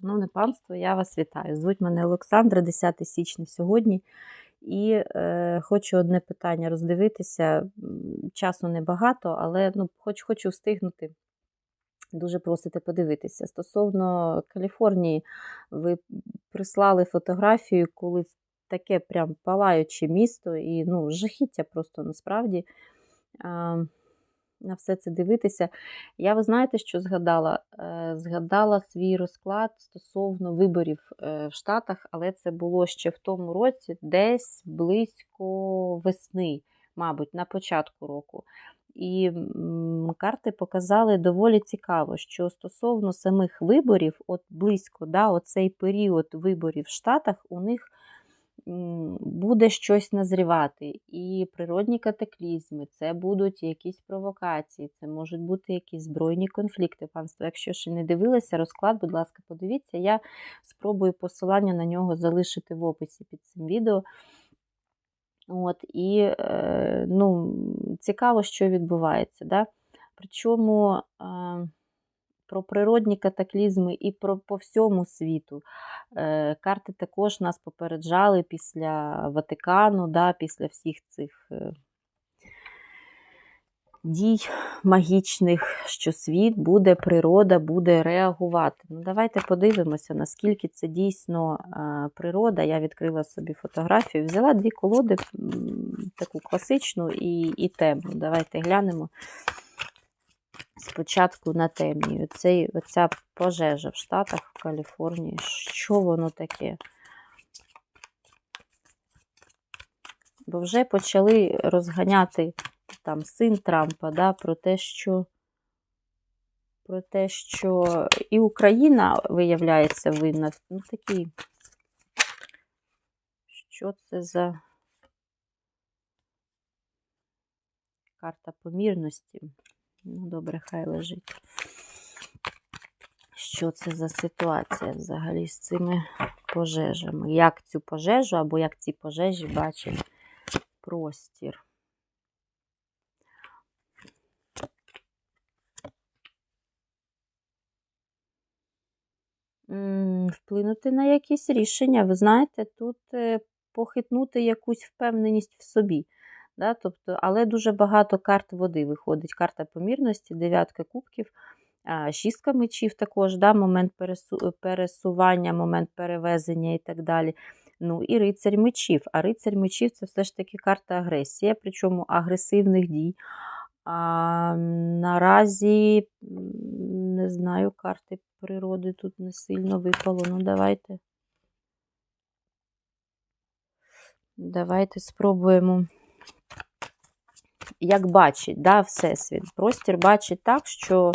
Шановне панство, я вас вітаю. Звуть мене Олександра, 10 січня сьогодні. І е, хочу одне питання роздивитися. Часу небагато, але ну, хоч хочу встигнути. Дуже просите подивитися. Стосовно Каліфорнії, ви прислали фотографію, коли таке прям палаюче місто і ну, жахіття просто насправді. А, на все це дивитися. Я, ви знаєте, що згадала? Е, Згадала свій розклад стосовно виборів е, в Штатах, але це було ще в тому році, десь близько весни, мабуть, на початку року. І карти показали доволі цікаво, що стосовно самих виборів, от близько, да, оцей період виборів в Штатах, у них буде щось назрівати. І природні катаклізми, це будуть якісь провокації, це можуть бути якісь збройні конфлікти. Панство, якщо ще не дивилися, розклад, будь ласка, подивіться. Я спробую посилання на нього залишити в описі під цим відео. От, І е, ну, цікаво, що відбувається. Да? Причому е, про природні катаклізми і про по всьому світу. Е, карти також нас попереджали після Ватикану, да, після всіх цих е, дій магічних, що світ буде, природа буде реагувати. Ну, Давайте подивимося, наскільки це дійсно е, природа. Я відкрила собі фотографію, взяла дві колоди, таку класичну і, і темну. Давайте глянемо спочатку на темній. Оцей, оця пожежа в Штатах, в Каліфорнії. Що воно таке? Бо вже почали розганяти там син Трампа, да, про те, що про те, що і Україна, виявляється, винна. Ну, такі, що це за карта помірності? Ну, добре, хай лежить. Що це за ситуація взагалі з цими пожежами? Як цю пожежу або як ці пожежі бачить простір? Вплинути на якісь рішення. Ви знаєте, тут е, похитнути якусь впевненість в собі. Да? Тобто, але дуже багато карт води виходить. Карта помірності, дев'ятка кубків, шістка мечів також, да? момент пересування, момент перевезення і так далі. Ну і рицарь мечів. А рицарь мечів це все ж таки карта агресія, причому агресивних дій. А, наразі, не знаю, карти природи тут не сильно випало. Ну, давайте. Давайте спробуємо. Як бачить, да, Всесвіт. Простір бачить так, що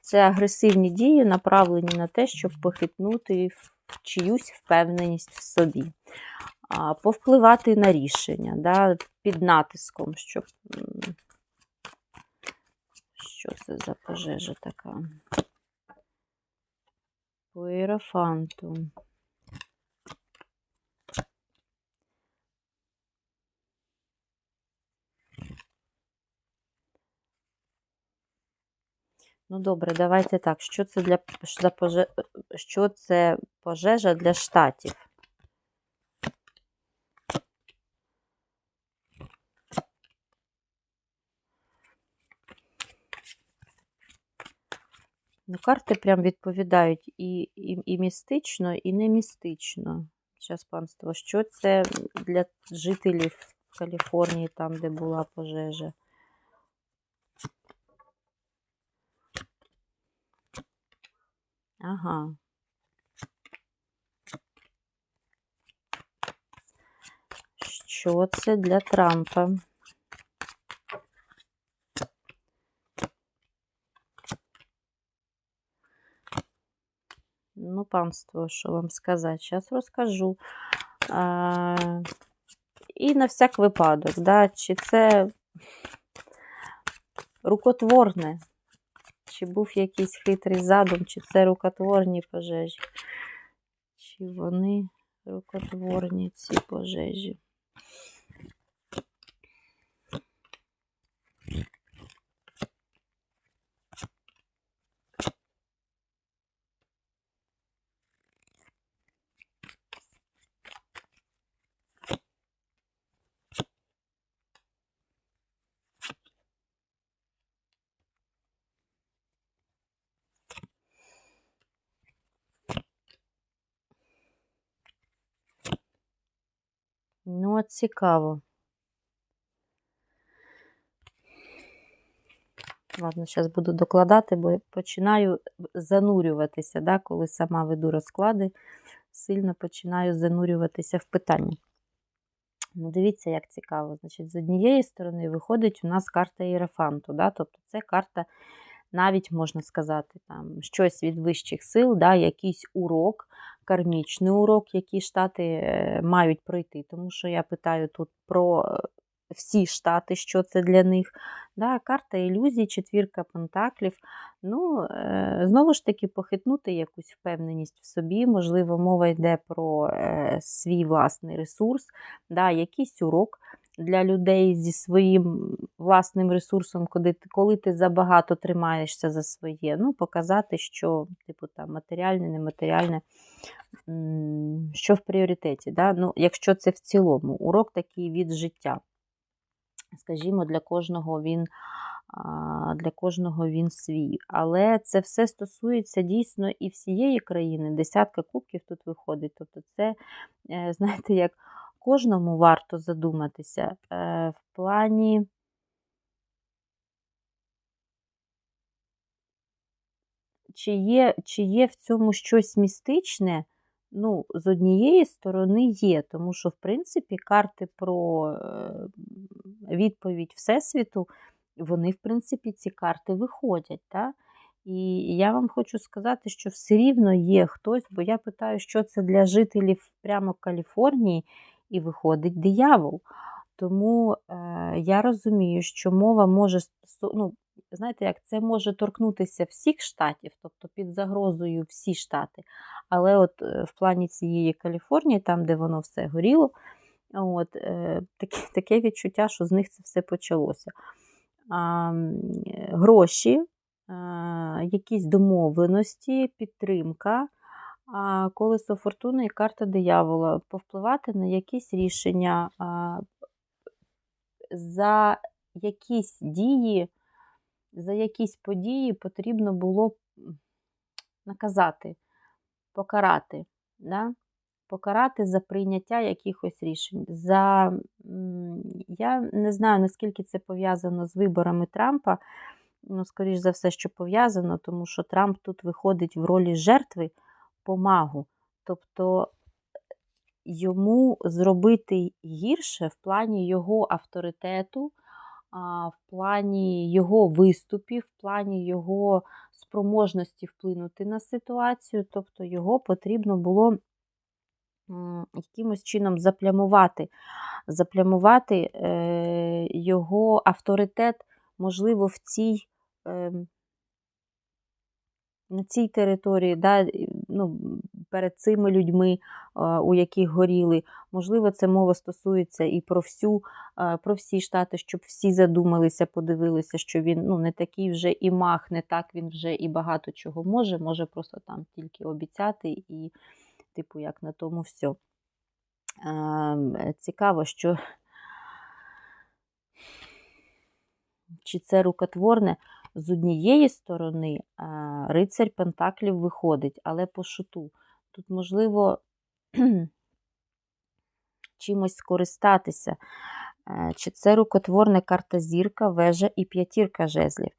це агресивні дії, направлені на те, щоб похитнути чиюсь впевненість в собі, повпливати на рішення, да, під натиском, щоб. Що це за пожежа така? По іерофанту. Ну, добре, давайте так. Що це для за поже... що це пожежа для штатів? Ну, карти прям відповідають і, і, і містично, і не містично. Зараз, панство, що це для жителів Каліфорнії, там, де була пожежа? Ага. Що це для Трампа? Ну, панство, що вам сказати? Зараз розкажу. А, і на всяк випадок, да, чи це рукотворне, чи був якийсь хитрий задум, чи це рукотворні пожежі, чи вони рукотворні ці пожежі. От цікаво. Ладно, зараз буду докладати, бо починаю занурюватися, да, коли сама веду розклади, сильно починаю занурюватися в питання. Ну, Дивіться, як цікаво. Значить, З однієї сторони виходить у нас карта Єрофанту. Да? Тобто це карта, навіть можна сказати, там, щось від вищих сил, да? якийсь урок, кармічний урок, який штати е, мають пройти. Тому що я питаю тут про е, всі штати, що це для них. Да, Карта ілюзій, четвірка пентаклів. Ну, е, Знову ж таки, похитнути якусь впевненість в собі. Можливо, мова йде про свій власний ресурс, да, якийсь урок. Для людей зі своїм власним ресурсом, коли ти, коли ти забагато тримаєшся за своє, ну, показати, що типу, там, матеріальне, нематеріальне, що в пріоритеті. Да? Ну, Якщо це в цілому, урок такий від життя скажімо, для кожного він для кожного він свій. Але це все стосується дійсно і всієї країни. Десятка кубків тут виходить. Тобто, це, е, знаєте, як кожному варто задуматися е, в плані. Чи є чи є в цьому щось містичне, Ну, з однієї сторони є, тому що, в принципі, карти про е, відповідь Всесвіту, вони, в принципі, ці карти виходять. Так? І я вам хочу сказати, що все рівно є хтось, бо я питаю, що це для жителів прямо Каліфорнії, і виходить диявол. Тому е, я розумію, що мова може ну, знаєте, як це може торкнутися всіх штатів, тобто під загрозою всі штати. Але от е, в плані цієї Каліфорнії, там, де воно все горіло, от, е, таке, таке відчуття, що з них це все почалося. А, Гроші, а, якісь домовленості, підтримка. А колесо фортуни і карта диявола повпливати на якісь рішення, за якісь дії за якісь події потрібно було наказати, покарати. Да? Покарати за прийняття якихось рішень. За, Я не знаю, наскільки це пов'язано з виборами Трампа. Ну, скоріш за все, що пов'язано, тому що Трамп тут виходить в ролі жертви помагу. Тобто йому зробити гірше в плані його авторитету, в плані його виступів, в плані його спроможності вплинути на ситуацію, тобто його потрібно було якимось чином заплямувати, заплямувати е, його авторитет, можливо, в цій. Ем, на цій території, да, ну, перед цими людьми, у яких горіли. Можливо, це мова стосується і про всю, про всі штати, щоб всі задумалися, подивилися, що він ну, не такий вже і мах, не так він вже і багато чого може, може просто там тільки обіцяти і, типу, як на тому все. Цікаво, що. Чи це рукотворне? З однієї сторони, рицарь Пентаклів виходить, але по шуту. Тут, можливо, чимось скористатися. Е, чи це рукотворна карта зірка, вежа і п'ятірка жезлів.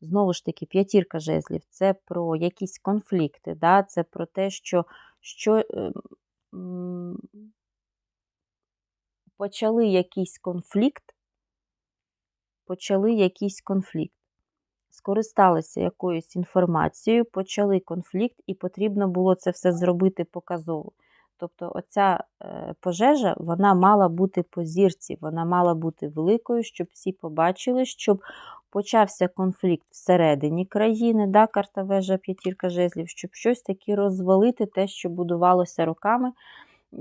Знову ж таки, п'ятірка жезлів це про якісь конфлікти, да? це про те, що що ем, почали якийсь конфлікт, почали якийсь конфлікт скористалися якоюсь інформацією, почали конфлікт, і потрібно було це все зробити показово. Тобто, оця е, пожежа вона мала бути по зірці, вона мала бути великою, щоб всі побачили, щоб почався конфлікт всередині країни, да, карта вежа п'ятірка жезлів, щоб щось таке розвалити, те, що будувалося роками.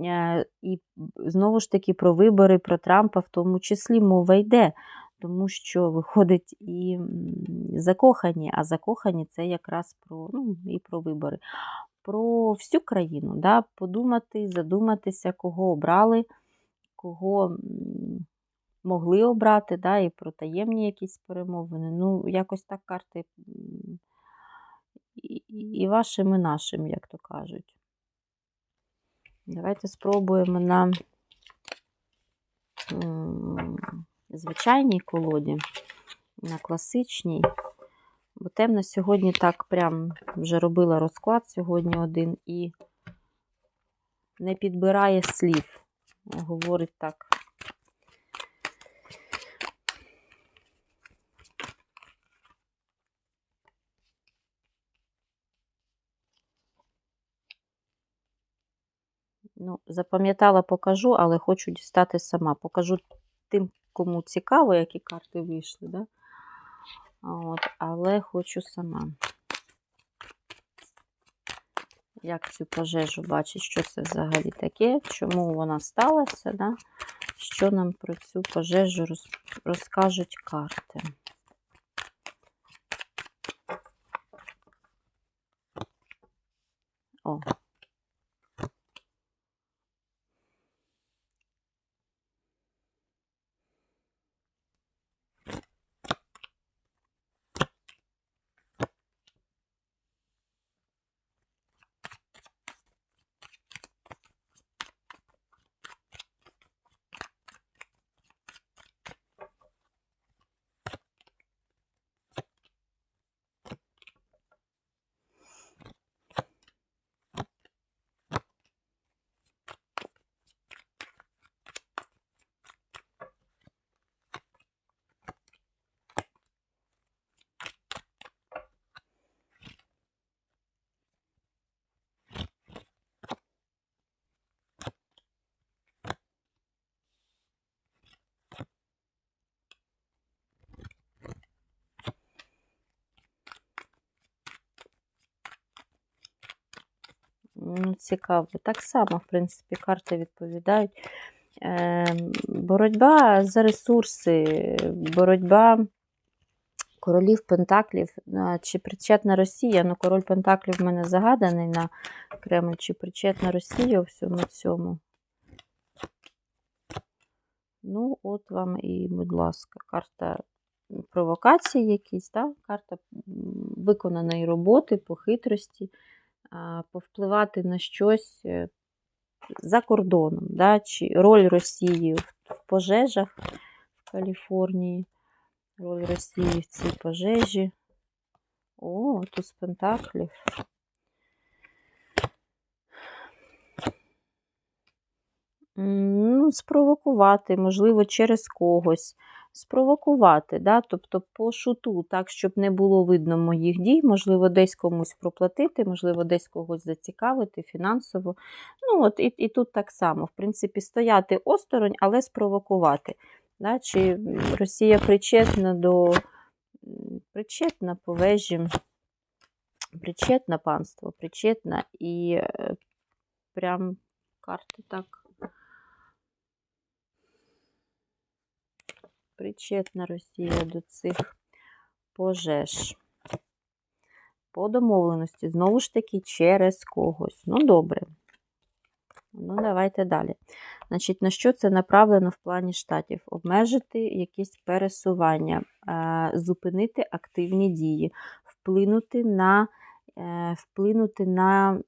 Е, і знову ж таки про вибори, про Трампа, в тому числі мова йде тому що виходить і закохані, а закохані це якраз про ну, і про вибори. Про всю країну, да, подумати, задуматися, кого обрали, кого могли обрати, да, і про таємні якісь перемовини. Ну, якось так карти і, вашим, і нашим, як то кажуть. Давайте спробуємо на звичайній колоді, на класичній. Бо темно сьогодні так прям вже робила розклад сьогодні один і не підбирає слів. Говорить так. Ну, запам'ятала, покажу, але хочу дістати сама. Покажу тим, кому цікаво, які карти вийшли. Да? От, але хочу сама. Як цю пожежу бачить, що це взагалі таке, чому вона сталася, да? що нам про цю пожежу роз... розкажуть карти. О, Ну, цікаво. Так само, в принципі, карти відповідають. Е, боротьба за ресурси, боротьба королів Пентаклів. Чи причетна Росія? Ну, король Пентаклів в мене загаданий на Кремль, чи причетна Росія у всьому цьому. Ну, от вам і, будь ласка, карта провокації якісь, так? карта виконаної роботи по хитрості повпливати на щось е, за кордоном, да? чи роль Росії в, пожежах в Каліфорнії, роль Росії в цій пожежі. О, тут з Пентаклів. Ну, спровокувати, можливо, через когось. Спровокувати, да? тобто по шуту, так, щоб не було видно моїх дій, можливо, десь комусь проплатити, можливо, десь когось зацікавити фінансово. Ну, от І, і тут так само, в принципі, стояти осторонь, але спровокувати. Да? Чи Росія причетна до причетна по вежі, причетна панство, причетна і е, прям карти так. Причетна Росія до цих пожеж. По домовленості, знову ж таки, через когось. Ну, добре. Ну, давайте далі. Значить, на що це направлено в плані штатів? Обмежити якісь пересування, е, зупинити активні дії, вплинути на, е, вплинути на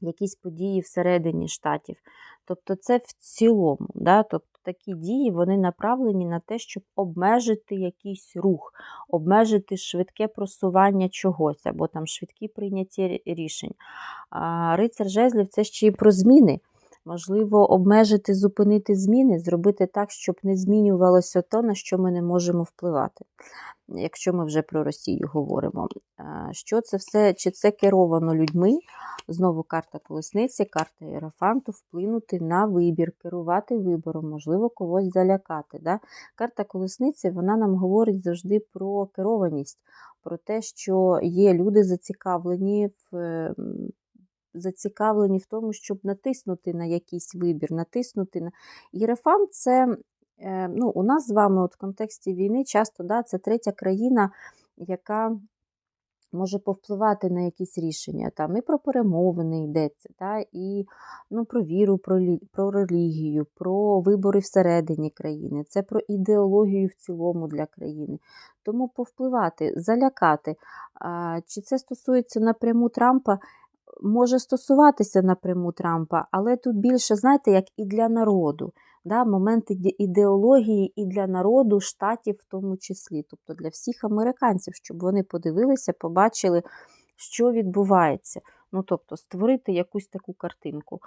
якісь події всередині штатів. Тобто, це в цілому. Да? Тобто, такі дії вони направлені на те, щоб обмежити якийсь рух, обмежити швидке просування чогось, або там швидкі прийняття рішень. Рицар жезлів це ще й про зміни. Можливо, обмежити, зупинити зміни, зробити так, щоб не змінювалося то, на що ми не можемо впливати, якщо ми вже про Росію говоримо. Що це все, чи це керовано людьми? Знову карта колесниці, карта Єрофанту, вплинути на вибір, керувати вибором, можливо, когось залякати. Да? Карта колесниці вона нам говорить завжди про керованість, про те, що є люди зацікавлені в. Зацікавлені в тому, щоб натиснути на якийсь вибір, натиснути на. Єрефант це е, ну, у нас з вами от в контексті війни часто да, це третя країна, яка може повпливати на якісь рішення. Там і про перемовини йдеться, та, і ну, про віру, про, про релігію, про вибори всередині країни, це про ідеологію в цілому для країни. Тому повпливати, залякати. Чи це стосується напряму Трампа? Може стосуватися напряму Трампа, але тут більше, знаєте, як і для народу. да, момент ідеології і для народу штатів в тому числі, тобто для всіх американців, щоб вони подивилися, побачили, що відбувається. Ну, тобто, створити якусь таку картинку,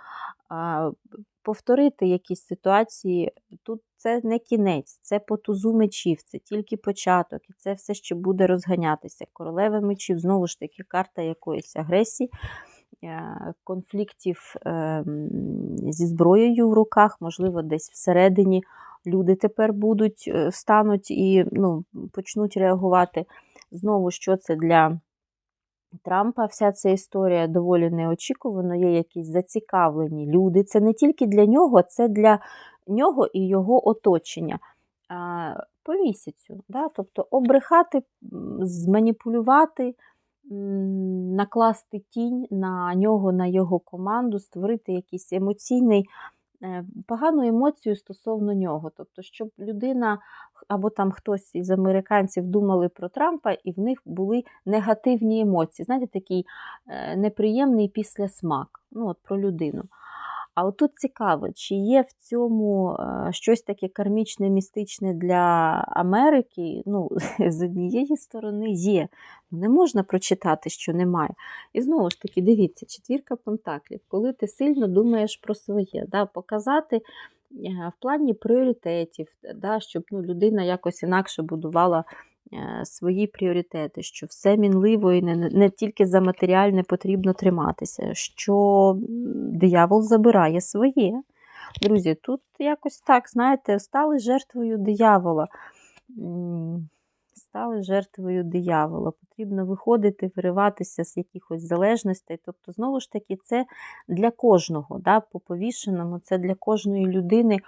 повторити якісь ситуації. Тут це не кінець, це по тузу мечів, це тільки початок, і це все ще буде розганятися. Королева мечів, знову ж таки, карта якоїсь агресії, конфліктів ем, зі зброєю в руках, можливо, десь всередині люди тепер будуть, е, стануть і ну, почнуть реагувати. Знову, що це для Трампа, вся ця історія доволі неочікувано, є якісь зацікавлені люди. Це не тільки для нього, це для нього і його оточення. По місяцю, да? тобто обрехати, зманіпулювати, накласти тінь на нього, на його команду, створити якийсь емоційний, е, погану емоцію стосовно нього. Тобто, щоб людина або там хтось із американців думали про Трампа, і в них були негативні емоції. Знаєте, такий е, неприємний післясмак. Ну, от про людину. А от тут цікаво, чи є в цьому е, щось таке кармічне, містичне для Америки? Ну, з однієї сторони є. Не можна прочитати, що немає. І знову ж таки, дивіться, четвірка пентаклів, коли ти сильно думаєш про своє, да, показати е, в плані пріоритетів, да, щоб ну, людина якось інакше будувала свої пріоритети, що все мінливо і не, не тільки за матеріальне потрібно триматися, що диявол забирає своє. Друзі, тут якось так, знаєте, стали жертвою диявола. Стали жертвою диявола. Потрібно виходити, вириватися з якихось залежностей. Тобто, знову ж таки, це для кожного, да, по повішеному, це для кожної людини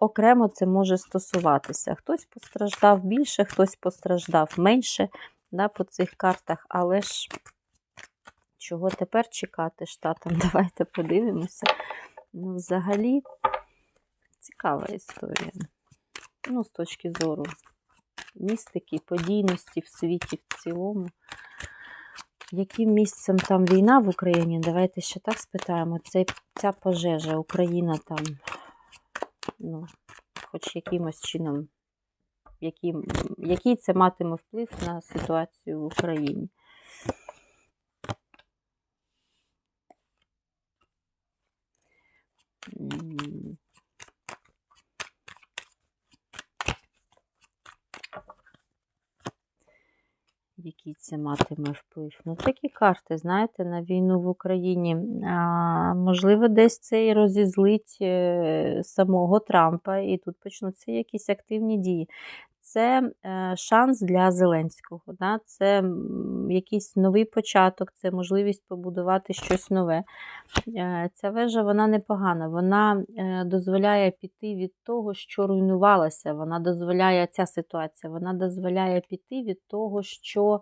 окремо це може стосуватися. Хтось постраждав більше, хтось постраждав менше да, по цих картах, але ж чого тепер чекати штатам? Давайте подивимося. Ну, взагалі, цікава історія. Ну, з точки зору містики, подійності в світі в цілому. Яким місцем там війна в Україні? Давайте ще так спитаємо. Це, ця пожежа, Україна там, ну, хоч якимось чином, який, який це матиме вплив на ситуацію в Україні? Який це матиме вплив? Ну, такі карти, знаєте, на війну в Україні. А, можливо, десь це і розізлить е, самого Трампа, і тут почнуться якісь активні дії. Це е, шанс для Зеленського. Да? Це якийсь новий початок, це можливість побудувати щось нове. Е, Ця вежа вона непогана. Вона е, дозволяє піти від того, що руйнувалося. Вона дозволяє ця ситуація, вона дозволяє піти від того, що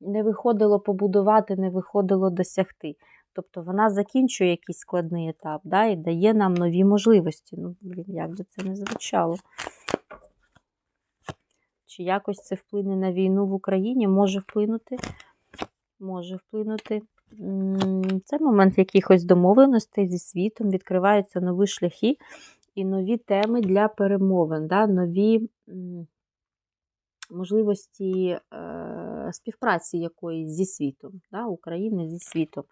не виходило побудувати, не виходило досягти. Тобто вона закінчує якийсь складний етап да, і дає нам нові можливості. Ну, блін, як би це не звучало. Чи якось це вплине на війну в Україні? Може вплинути. Може вплинути. Це момент якихось домовленостей зі світом, відкриваються нові шляхи і нові теми для перемовин, да, нові можливості е, співпраці якоїсь зі світом, да, України зі світом,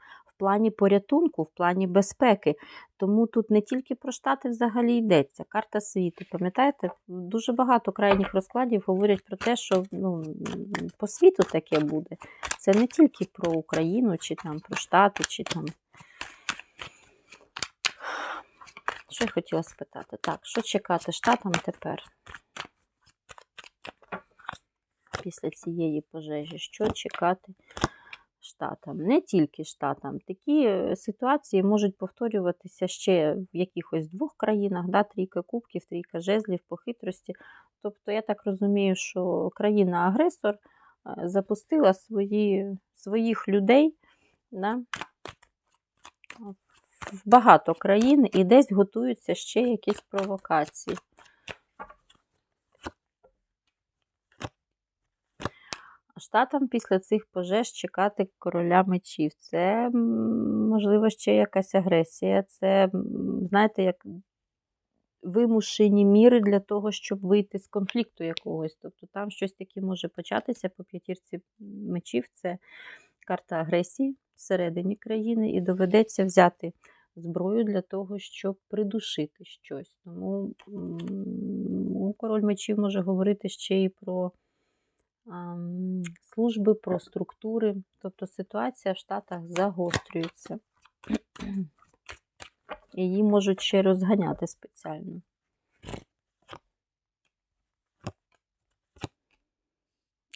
плані порятунку, в плані безпеки. Тому тут не тільки про Штати взагалі йдеться, карта світу. Пам'ятаєте, дуже багато крайніх розкладів говорять про те, що ну, по світу таке буде. Це не тільки про Україну, чи там про Штати, чи там. Що я хотіла спитати? Так, що чекати Штатам тепер? Після цієї пожежі, що чекати штатам? Не тільки штатам. Такі е, ситуації можуть повторюватися ще в якихось двох країнах, да? трійка кубків, трійка жезлів по хитрості. Тобто, я так розумію, що країна-агресор е, запустила свої, своїх людей да? в багато країн і десь готуються ще якісь провокації. Штатам після цих пожеж чекати короля мечів. Це, можливо, ще якась агресія. Це, знаєте, як вимушені міри для того, щоб вийти з конфлікту якогось. Тобто там щось таке може початися по п'ятірці мечів. Це карта агресії всередині країни, і доведеться взяти зброю для того, щоб придушити щось. Тому ну, король мечів може говорити ще і про служби, про структури. Тобто ситуація в Штатах загострюється. Її можуть ще розганяти спеціально.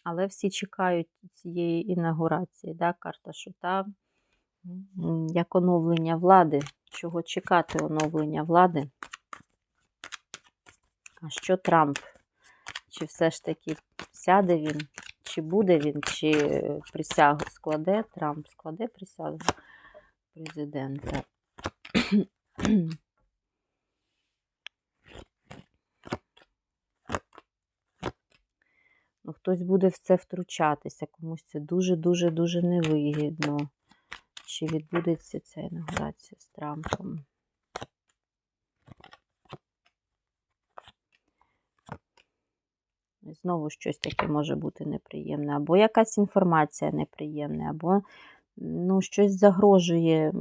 Але всі чекають цієї інаугурації. Да? Карта шута, як оновлення влади. Чого чекати оновлення влади? А що Трамп? Чи все ж таки сяде він, чи буде він, чи е, присягу складе? Трамп складе присягу президента. Ну, хтось буде в це втручатися, комусь це дуже-дуже дуже невигідно. Чи відбудеться ця інаугурація з Трампом? Знову щось таке може бути неприємне, або якась інформація неприємна, або ну, щось загрожує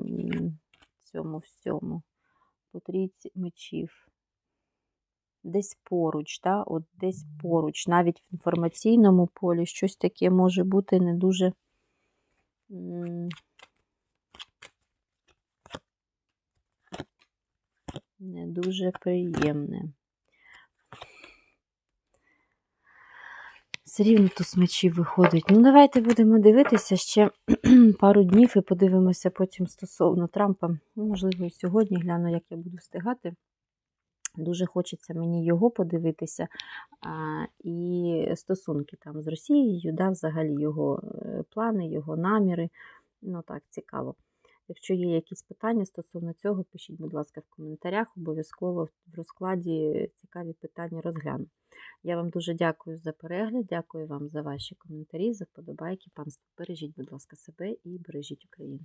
цьому всьому. По мечів. Десь поруч, да? От десь поруч, навіть в інформаційному полі щось таке може бути не дуже. Не дуже приємне. Все рівно тут з мечів виходить. Ну, давайте будемо дивитися ще пару днів і подивимося потім стосовно Трампа. Ну, можливо, і сьогодні гляну, як я буду встигати. Дуже хочеться мені його подивитися. А, і стосунки там з Росією, да, взагалі його е, плани, його наміри. Ну так, цікаво. Якщо є якісь питання стосовно цього, пишіть, будь ласка, в коментарях. Обов'язково в розкладі цікаві питання розгляну. Я вам дуже дякую за перегляд, дякую вам за ваші коментарі, за вподобайки. Панство, бережіть, будь ласка, себе і бережіть Україну.